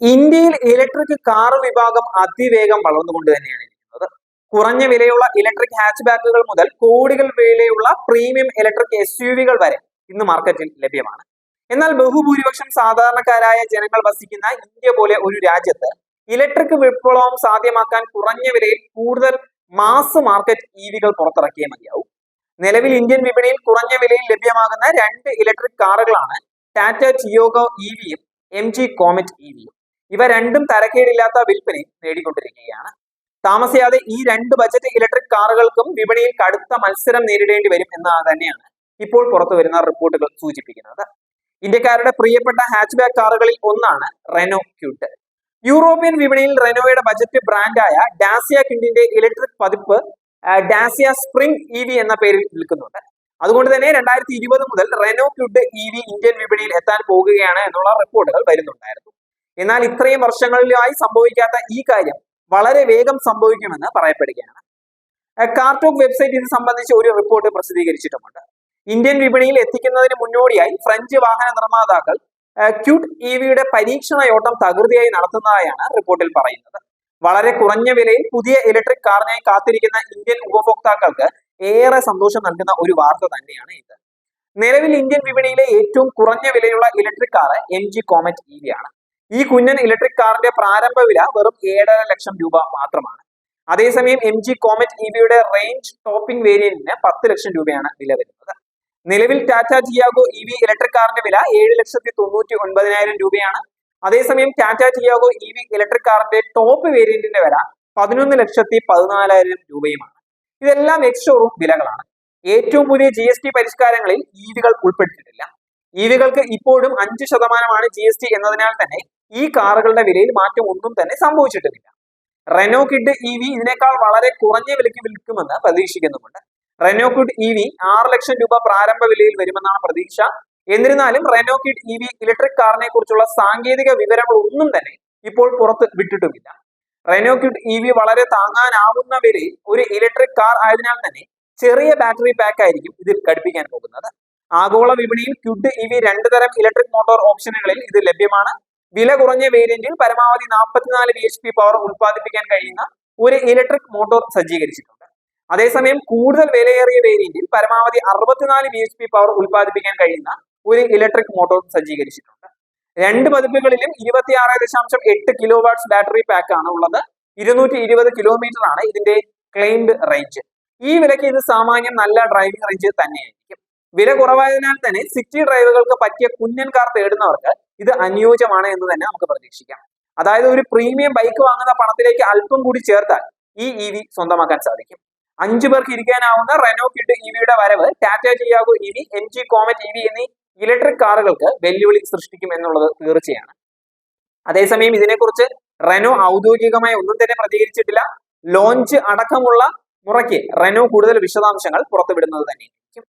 ഇന്ത്യയിൽ electric car വിഭാഗം അതിവേഗം വളർന്നുകൊണ്ട് തന്നെയാണ് ഇരിക്കുന്നത്. കുറഞ്ഞ വിലയുള്ള ഇലക്ട്രിക് ഹാച്ച് ബാക്കുകൾ മുതൽ കോടികൾ വിലയുള്ള പ്രീമിയം ഇലക്ട്രിക് എസ് വരെ ഇന്ന് മാർക്കറ്റിൽ ലഭ്യമാണ്. എന്നാൽ ബഹുഭൂരിപക്ഷം സാധാരണക്കാരായ ജനങ്ങൾ വസിക്കുന്ന ഇന്ത്യ പോലെ ഒരു രാജ്യത്ത് ഇലക്ട്രിക് വിപ്ലവം സാധ്യമാക്കാൻ കുറഞ്ഞ വിലയിൽ കൂടുതൽ മാസ് മാർക്കറ്റ് ഇ വികൾ പുറത്തിറക്കിയേ മതിയാവും. നിലവിൽ ഇന്ത്യൻ വിപണിയിൽ കുറഞ്ഞ വിലയിൽ ലഭ്യമാകുന്ന രണ്ട് ഇലക്ട്രിക് കാറുകളാണ് ടാറ്റ ടിയോഗോ ഇ വിയും എം ജി കോമറ്റ് ഇ വിയും ഇവ രണ്ടും തരക്കേടില്ലാത്ത വിൽപ്പനയും നേടിക്കൊണ്ടിരിക്കുകയാണ്. താമസിയാതെ ഈ രണ്ട് ബജറ്റ് ഇലക്ട്രിക് കാറുകൾക്കും വിപണിയിൽ കടുത്ത മത്സരം നേരിടേണ്ടി വരും എന്ന് തന്നെയാണ് ഇപ്പോൾ പുറത്തു വരുന്ന റിപ്പോർട്ടുകൾ സൂചിപ്പിക്കുന്നത്. ഇന്ത്യക്കാരുടെ പ്രിയപ്പെട്ട ഹാച്ച്ബാക്ക് കാറുകളിൽ ഒന്നാണ് റെനോ ക്യൂട്ട് യൂറോപ്യൻ വിപണിയിൽ റെനോയുടെ ബജറ്റ് ബ്രാൻഡായ ഡാസിയ കിൻഡിന്റെ ഇലക്ട്രിക് പതിപ്പ് ഡാസിയ സ്പ്രിംഗ് ഇ വി എന്ന പേരിൽ വിൽക്കുന്നുണ്ട്. അതുകൊണ്ട് തന്നെ രണ്ടായിരത്തി ഇരുപത് മുതൽ Renault Kwid E V Indian വിപണിയിൽ എത്താൻ പോകുകയാണ് എന്നുള്ള റിപ്പോർട്ടുകൾ വരുന്നുണ്ടായിരുന്നു. എന്നാൽ ഇത്രയും വർഷങ്ങളിലായി സംഭവിക്കാത്ത ഈ കാര്യം വളരെ വേഗം സംഭവിക്കുമെന്ന് പറയപ്പെടുകയാണ്. കാർട്ടോക് വെബ്സൈറ്റ് ഇത് സംബന്ധിച്ച് ഒരു റിപ്പോർട്ട് പ്രസിദ്ധീകരിച്ചിട്ടുമുണ്ട്. ഇന്ത്യൻ വിപണിയിൽ എത്തിക്കുന്നതിന് മുന്നോടിയായി ഫ്രഞ്ച് വാഹന നിർമ്മാതാക്കൾ ക്യൂട്ട് ഇ വിയുടെ പരീക്ഷണയോട്ടം തകൃതിയായി നടത്തുന്നതായാണ് റിപ്പോർട്ടിൽ പറയുന്നത്. വളരെ കുറഞ്ഞ വിലയിൽ പുതിയ ഇലക്ട്രിക് കാറിനായി കാത്തിരിക്കുന്ന ഇന്ത്യൻ ഉപഭോക്താക്കൾക്ക് ഏറെ സന്തോഷം നൽകുന്ന ഒരു വാർത്ത തന്നെയാണ് ഇത്. നിലവിൽ ഇന്ത്യൻ വിപണിയിലെ ഏറ്റവും കുറഞ്ഞ വിലയുള്ള electric car M G Comet E V ആണ്. ഈ കുഞ്ഞൻ ഇലക്ട്രിക് കാറിന്റെ പ്രാരംഭ വില വെറും ഏഴര ലക്ഷം രൂപ മാത്രമാണ്. അതേസമയം എം ജി കോമറ്റ് ഇ വിയുടെ റേഞ്ച് ടോപ്പിംഗ് വേരിയന്റിന് പത്ത് ലക്ഷം രൂപയാണ് വില വരുന്നത്. നിലവിൽ Tata Tiago E V electric കാറിന്റെ വില ഏഴ് ലക്ഷത്തി തൊണ്ണൂറ്റി ഒൻപതിനായിരം രൂപയാണ്. അതേസമയം Tata Tiago E V electric കാറിന്റെ ടോപ്പ് വേരിയന്റിന്റെ വില പതിനൊന്ന് ലക്ഷത്തി പതിനാലായിരം രൂപയുമാണ്. ഇതെല്ലാം എക്സ് ഷോറൂം വിലകളാണ്. ഏറ്റവും പുതിയ ജി എസ് ടി പരിഷ്കാരങ്ങളിൽ ഇ വികൾ ഉൾപ്പെട്ടിട്ടില്ല. ഇ വികൾക്ക് ഇപ്പോഴും അഞ്ച് ശതമാനമാണ് ജി എസ് ടി എന്നതിനാൽ തന്നെ ഈ കാറുകളുടെ വിലയിൽ മാറ്റം ഒന്നും തന്നെ സംഭവിച്ചിട്ടില്ല. റെനോ കിഡ് ഇ വി ഇതിനേക്കാൾ വളരെ കുറഞ്ഞ വിലയ്ക്ക് വിൽക്കുമെന്ന് പ്രതീക്ഷിക്കുന്നുമുണ്ട്. റെനോ കിഡ് ഇ വി ആറ് ലക്ഷം രൂപ പ്രാരംഭ വിലയിൽ വരുമെന്നാണ് പ്രതീക്ഷ. എന്നിരുന്നാലും Renault Kwid E V electric കാറിനെ കുറിച്ചുള്ള സാങ്കേതിക വിവരങ്ങൾ ഒന്നും തന്നെ ഇപ്പോൾ പുറത്ത് വിട്ടിട്ടുമില്ല. റെനോ കിഡ് ഇ വി വളരെ താങ്ങാനാവുന്ന വിലയിൽ ഒരു ഇലക്ട്രിക് കാർ ആയതിനാൽ തന്നെ ചെറിയ ബാറ്ററി പാക്ക് ആയിരിക്കും ഇതിൽ ഘടിപ്പിക്കാൻ പോകുന്നത്. ആഗോള വിപണിയിൽ ക്യുഡ് ഇ വി രണ്ട് തരം ഇലക്ട്രിക് മോട്ടോർ ഓപ്ഷനുകളിൽ ഇത് ലഭ്യമാണ്. വില കുറഞ്ഞ വേരിയന്റിൽ പരമാവധി നാൽപ്പത്തിനാല് ബി എച്ച് പി പവർ ഉൽപ്പാദിപ്പിക്കാൻ കഴിയുന്ന ഒരു ഇലക്ട്രിക് മോട്ടോർ സജ്ജീകരിച്ചിട്ടുണ്ട്. അതേസമയം കൂടുതൽ വിലയേറിയ വേരിയന്റിൽ പരമാവധി അറുപത്തിനാല് ബി എച്ച് പി പവർ ഉൽപ്പാദിപ്പിക്കാൻ കഴിയുന്ന ഒരു ഇലക്ട്രിക് മോട്ടോർ സജ്ജീകരിച്ചിട്ടുണ്ട്. രണ്ട് പതിപ്പുകളിലും ഇരുപത്തിയാറ് ദശാംശം എട്ട് കിലോ വാട്ട്സ് ബാറ്ററി പാക്ക് ആണ് ഉള്ളത്. ഇരുന്നൂറ്റി ഇരുപത് കിലോമീറ്റർ ആണ് ഇതിന്റെ ക്ലെയിംഡ് റേഞ്ച് ഈ വിലയ്ക്ക് ഇത് സാമാന്യം നല്ല ഡ്രൈവിംഗ് റേഞ്ച് തന്നെയായിരിക്കും. വില കുറവായതിനാൽ തന്നെ സിറ്റി ഡ്രൈവുകൾക്ക് പറ്റിയ കുഞ്ഞൻ കാർ തേടുന്നവർക്ക് ഇത് അനുയോജ്യമാണ് എന്ന് തന്നെ നമുക്ക് പ്രതീക്ഷിക്കാം. അതായത് ഒരു പ്രീമിയം ബൈക്ക് വാങ്ങുന്ന പണത്തിലേക്ക് അല്പം കൂടി ചേർത്താൽ ഈ ഇ വി സ്വന്തമാക്കാൻ സാധിക്കും. അഞ്ചു പേർക്ക് ഇരിക്കാനാവുന്ന റെനോ കിഡ് ഇ വിയുടെ വരവ് Tata Tiago E V M G Comet E V എന്നീ ഇലക്ട്രിക് കാറുകൾക്ക് വെല്ലുവിളി സൃഷ്ടിക്കും എന്നുള്ളത് തീർച്ചയാണ് അതേസമയം ഇതിനെക്കുറിച്ച് റെനോ ഔദ്യോഗികമായി ഒന്നും തന്നെ പ്രതികരിച്ചിട്ടില്ല. ലോഞ്ച് അടക്കമുള്ള മുറയ്ക്ക് റെനോ കൂടുതൽ വിശദാംശങ്ങൾ പുറത്തുവിടുന്നത് തന്നെയായിരിക്കും.